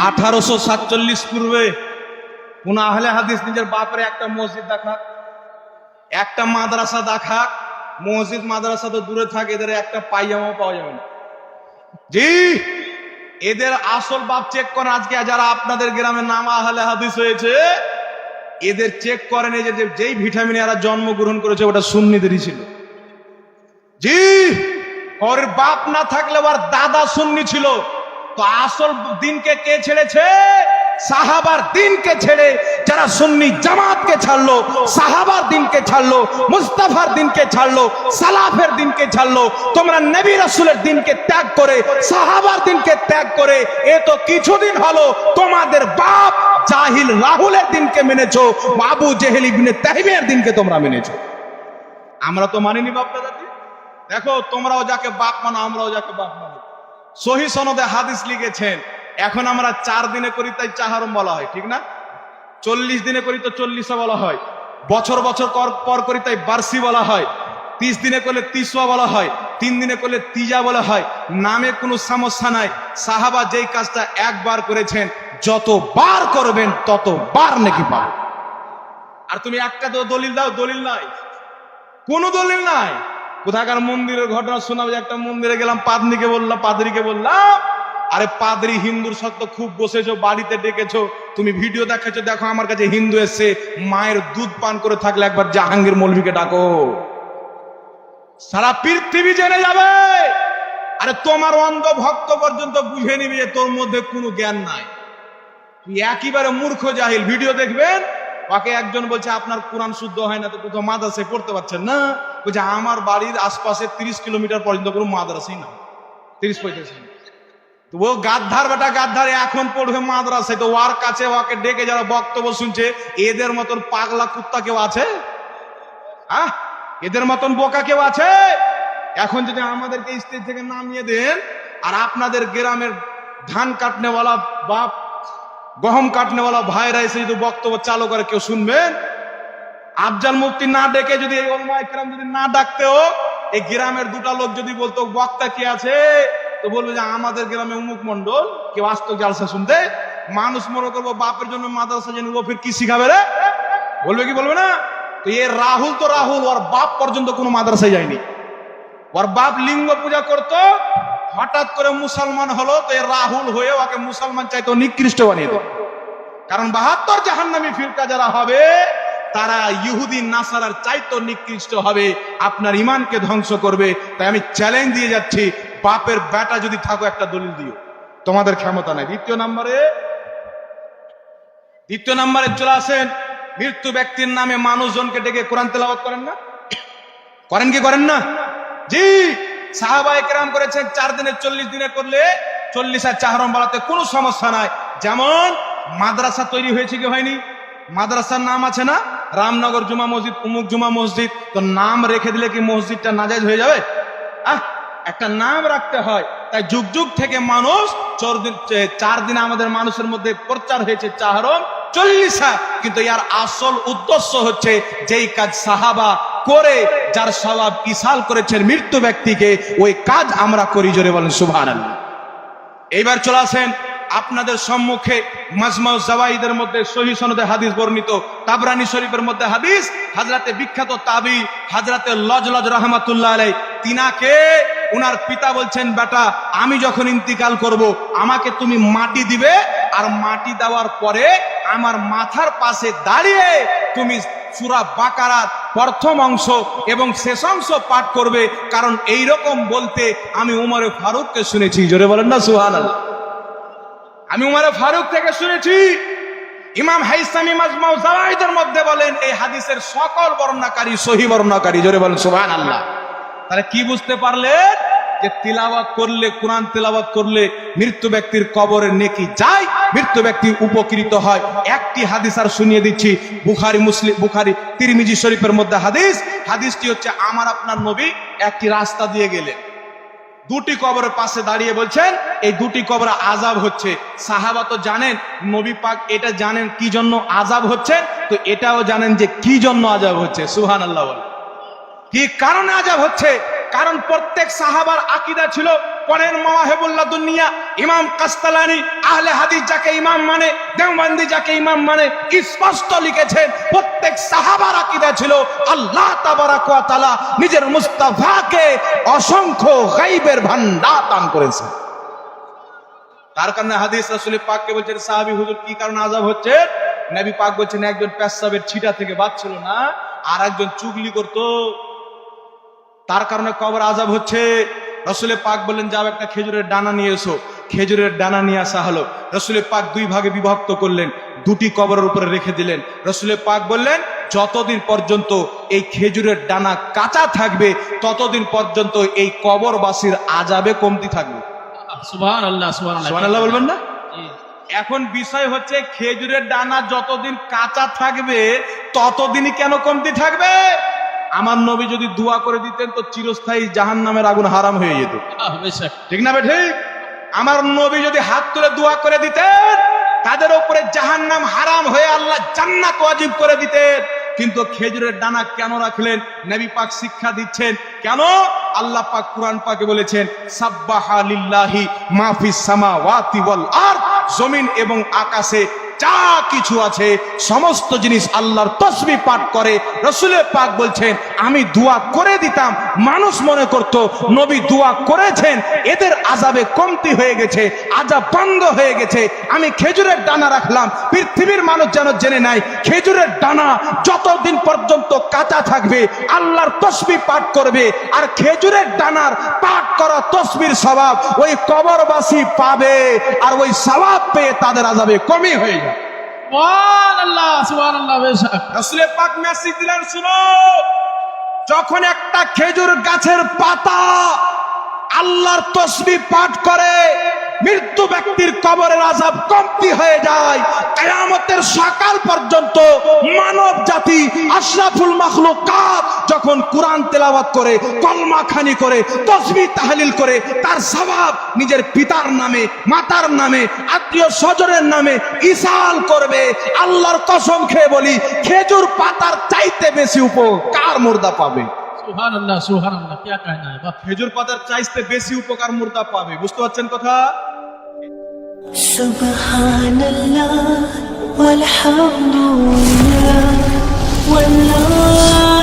আঠারোশো সাতচল্লিশ পূর্বে কোন আহলে হাদিস নিজের বাপরে একটা মসজিদ দেখা একটা মাদ্রাসা দেখা মসজিদ, মাদ্রাসা তো দূরে থাকে, এদের একটা পায়জামা পাওয়া যাবে না। জি, এদের আসল বাপ চেক করেন আজকে যারা আপনাদের গ্রামে নাম আহলে হাদিস হয়েছে, এদের চেক করেন এই যে- যেই ভিটামিনে এরা জন্মগ্রহণ করেছে, ওটা সুন্নিদেরই ছিল। জি, ওর বাপ না থাকলে ওর দাদা সুন্নি ছিল। তো আসল দিনকে কে ছেড়েছে? সাহাবার দিনকে ছেড়ে যারা সুন্নি জামাতকে ছাড়লো, সাহাবার দিনকে ছাড়লো, মুস্তাফার দিনকে ছাড়লো, সালাফের দিনকে ছাড়লো, তোমরা নবী রাসূলের দিনকে ত্যাগ করে, সাহাবার দিনকে ত্যাগ করে, এ তো কিছুদিন হলো তোমাদের বাপ জাহিল রাহুলের দিনকে মেনেছো বাবু জেহেল ইবনে তাহিমের দিনকে তোমরা মেনেছো। আমরা তো মানিনি বাপ দাদাজি দেখো, তোমরাও যাকে বাপ মানো, আমরাও যাকে বাপ মানি। সহি সনদে হাদিস লিখেছেন। এখন আমরা চার দিনে করি, তাই চাহারম বলা হয়, ঠিক না? চল্লিশ দিনে করি তো চল্লিশা বলা হয়। বছর বছর কর- পর করি, তাই বার্ষি বলা হয়। তিরিশ দিনে করলে তিসুয়া বলা হয়। তিন দিনে করলে তিজা বলা হয়। নামে কোনো সমস্যা নাই। সাহাবা যেই কাজটা একবার করেছেন, যতবার করবেন, ততবার নাকি পাবেন। আর তুমি একটা দলিল দাও, দলিল নাই। কোনো দলিল নাই। কোথাকার মন্দিরের ঘটনা শোনাবে? একটা মন্দিরে গেলাম পাদনিকে বললাম, পাদরিকে বললাম, আরে পাদরি, হিন্দুর সত্য খুব বসেছো, বাড়িতে ডেকেছো, তুমি ভিডিও দেখাচ্ছ, দেখো আমার কাছে হিন্দু এসছে, মায়ের দুধ পান করে থাকলে একবার জাহাঙ্গীর মৌলভীকে ডাকো। সারা পৃথিবী জেনে যাবে। আরে তোমার অন্ধ ভক্ত পর্যন্ত বুঝে নিবে যে তোর মধ্যে কোনো জ্ঞান নাই। তুই একেবারে মূর্খ জাহিল, ভিডিও দেখবেন? ওকে একজন বলছে, আপনার কোরআন শুদ্ধ হয় না, তো কোথাও মাদ্রাসায় পড়তে পারছেন না। বলছে আমার বাড়ির আশপাশে তিরিশ কিলোমিটার পর্যন্ত কোনো মাদ্রাসাই না তিরিশ পঁয়ত্রিশ তো ও গাদ্ধার বেটা গাদ্ধার এখন পড়বে মাদ্রাসায়। তো ওর কাছে ওকে ডেকে যারা বক্তব্য শুনছে, এদের মতন পাগলা কুত্তা কেউ আছে? আহ? এদের মতন বোকা কেউ আছে? এখন যদি আমাদেরকে স্টেজ থেকে নামিয়ে দেন, আর আপনাদের গ্রামের ধান কাটনেওয়ালা বাপ, গহম কাটনেওয়ালা ভাইরা এসে যদি বক্তব্য চালু করে, কেউ শুনবেন? আফজাল মুফতি না ডেকে যদি এই ওলমা একরাম যদি না ডাকতেও, এই গ্রামের দুটা লোক যদি বলতো, বক্তা কি আছে? তো বলবে যে আমাদের গ্রামে উমুক মন্ডল কেউ আসতো জালসা শুনতে, মানুষ মনে করব বাপের জন্য মাদ্রাসা জেনে ফির কি শিখাবে রে? বলবে কি বলবে না? তো এ রাহুল তো রাহুল, ওর বাপ পর্যন্ত কোনো মাদ্রাসায় যায়নি। ওর বাপ লিঙ্গ পূজা করতো, হঠাৎ করে মুসলমান হলো, তো এ রাহুল হয়ে ওকে মুসলমান চাইতো, নিকৃষ্ট বানিয়ে দেয় কারণ বাহাত্তর জাহান্নামি ফিরকা যারা হবে তারা ইহুদি, নাসারার চাইতো নিকৃষ্ট হবে, আপনার ইমানকে ধ্বংস করবে। তাই আমি চ্যালেঞ্জ দিয়ে যাচ্ছি, বাপের বেটা যদি থাকো একটা দলিল দিও। তোমাদের ক্ষমতা নাই। দ্বিতীয় নম্বরে দ্বিতীয় নম্বরে চলে আসেন, মৃত্যু ব্যক্তির নামে মানুষজনকে ডেকে কোরআন তেলাওয়াত করেন না? করেন কি করেন না? জি সাহাবা একরাম করেছেন, চার দিনে চল্লিশ দিনে করলে চল্লিশ আর চাহরম বলাতে কোনো সমস্যা নাই। যেমন মাদ্রাসা তৈরি হয়েছে কি হয়নি? মাদ্রাসার নাম আছে না? রামনগর জুমা মসজিদ, উমুক জুমা মসজিদ, তো নাম রেখে দিলে কি মসজিদটা নাজাইজ হয়ে যাবে? আহ, একটা নাম রাখতে হয়। তাই যুগ যুগ থেকে মানুষ চোর দিন আমাদের মানুষের মধ্যে প্রচার হয়েছে চাহরম চল্লিশা। কিন্তু ইয়ার আসল উদ্দেশ্য হচ্ছে যেই কাজ সাহাবা করে, যার স্বভাব ইসাল করেছেন মৃত্যু ব্যক্তিকে, ওই কাজ আমরা করি জোরে বলেন সুভান এইবার চলে আসেন আপনাদের সম্মুখে মাজমাউ জাওয়াইদের মধ্যে সহি সনদে হাদিস বর্ণিত, তাবরানী শরীফের মধ্যে হাদিস, হাজরাতে বিখ্যাত তাবি, হাজরাতে লজ লজ রহমাতুল্লাহ আলাই তিনাকে উনার পিতা বলছেন, বেটা, আমি যখন ইন্তিকাল করব, আমাকে তুমি মাটি দিবে, আর মাটি দেওয়ার পরে আমার মাথার পাশে দাঁড়িয়ে তুমি সুরা বাকারার প্রথম অংশ এবং শেষ অংশ পাঠ করবে। কারণ এই রকম বলতে আমি উমরে ফারুককে শুনেছি। জোরে বলেন না সুহান আমি উমরে ফারুক থেকে শুনেছি, ইমাম হাইসামি মাজমাউ জাওয়াইদের মধ্যে বলেন, এই হাদিসের সকল বর্ণনাকারী সহি বর্ণনাকারী জোরে বলেন সুবহান আল্লাহ তাহলে কি বুঝতে পারলেন যে তিলাওয়াত করলে, কোরআন তিলাওয়াত করলে মৃত্যু ব্যক্তির কবরের নেকি যায়, মৃত্যু ব্যক্তি উপকৃত হয়। একটি হাদিস আর শুনিয়ে দিচ্ছি, বুখারি, মুসলিম, বুখারি, তিরমিজি শরীফের মধ্যে হাদিস। হাদিসটি হচ্ছে, আমার আপনার নবী একটি রাস্তা দিয়ে গেলেন। দুটি কবরের পাশে দাঁড়িয়ে বলছেন, এই দুটি কবর আজাব হচ্ছে। সাহাবা তো জানেন, নবী পাক এটা জানেন কি জন্য আজাব হচ্ছে? তো এটাও জানেন যে কি জন্য আজাব হচ্ছে সুহান আল্লাহ কি কারণে আজাব হচ্ছে? কারণ প্রত্যেক সাহাবার আকিদা ছিল পরের মাওয়াহেবুল্লাহ দুনিয়া ইমাম কাস্তালানি, আহলে হাদিস যাকে ইমাম মানে দেওবন্দি যাকে ইমাম মানে স্পষ্ট লিখেছেন, প্রত্যেক সাহাবার আকীদা ছিল, আল্লাহ তাবারাক ওয়া তাআলা নিজের মুস্তাফাকে অসংখ্য গায়বের ভান্ডার দান করেছেন। তার কারণে হাদিস রাসূল পাককে বলছেন, সাহাবী হুজুর কি কারণে আযাব হচ্ছে? নবী পাক বলছেন, একজন পেশাবের ছিটা থেকে বাঁচছিল না আর একজন চুগলি করত। তার কারণে কবর আযাব হচ্ছে। রসুলের পাক বললেন যাও একটা খেজুরের ডানা নিয়ে এসো। খেজুরের ডানা নিয়ে আসা হলো। রসুলের পাক দুই ভাগে বিভক্ত করলেন দুটি কবরের উপরে রেখে দিলেন। রসুলের পাক বললেন যতদিন পর্যন্ত এই খেজুরের ডানা কাঁচা থাকবে ততদিন পর্যন্ত এই কবরবাসীর আজাবে কমতি থাকবে। বলবেন না? এখন বিষয় হচ্ছে খেজুরের ডানা যতদিন কাঁচা থাকবে ততদিনই কেন কমতি থাকবে? আমার নবী যদি দোয়া করে দিতেন তো চিরস্থায়ী জাহান নামের আগুন হারাম হয়ে যেত। ঠিক না ঠিক? আমার নবী যদি হাত তুলে দোয়া করে দিতেন তাদের উপরে জাহান নাম হারাম হয়ে আল্লাহ জান্নাত ওয়াজিব করে দিতেন। কিন্তু খেজুরের ডানা কেন রাখলেন? নবী পাক শিক্ষা দিচ্ছেন কেন? আল্লাহ পাক কুরআন পাকে বলেছেন সাব্বাহা লিল্লাহি মাফিস সামাওয়াতি ওয়াল আরদ। জমিন এবং আকাশে যা কিছু আছে সমস্ত জিনিস আল্লাহর তসবি পাঠ করে রসুলের পাক বলছেন আমি দোয়া করে দিতাম। মানুষ মনে করত নবী দোয়া করেছেন এদের আজাবে কমতি হয়ে গেছে আজাব বন্ধ হয়ে গেছে। আমি খেজুরের ডানা রাখলাম পৃথিবীর মানুষ যেন জেনে নাই খেজুরের ডানা যতদিন পর্যন্ত কাঁচা থাকবে আল্লাহর তসবি পাঠ করবে আর খেজুরের ডানার পাঠ করা তসবির স্বভাব ওই কবরবাসী পাবে আর ওই স্বভাব পেয়ে তাদের আজাবে কমই হয়ে যায় সুবহান আল্লাহ সুবহান আল্লাহ বেশক রসুলের পাক মেসেজ দিলেন শুনো যখন একটা খেজুর গাছের পাতা আল্লাহর তসবি পাঠ করে মৃত্যু ব্যক্তির কবরের আজাব কমতি হয়ে যায়। কেয়ামতের সকাল পর্যন্ত মানব জাতি আশরাফুল মাখলুকাত যখন কোরআন তেলাওয়াত করে কলমা খানি করে তসবি তাহলিল করে, তার স্বভাব নিজের পিতার নামে, মাতার নামে, আত্মীয় স্বজনের নামে ইসাল করবে। আল্লাহর কসম খেয়ে বলি, খেজুর পাতার চাইতে বেশি উপকার মুর্দা পাবে। সুহান আল্লাহ সুহান আল্লাহ কে কায়না বা খেজুর পাতার চাইতে বেশি উপকার মুর্দা পাবে বুঝতে পারছেন কথা سبحان الله والحمد لله والله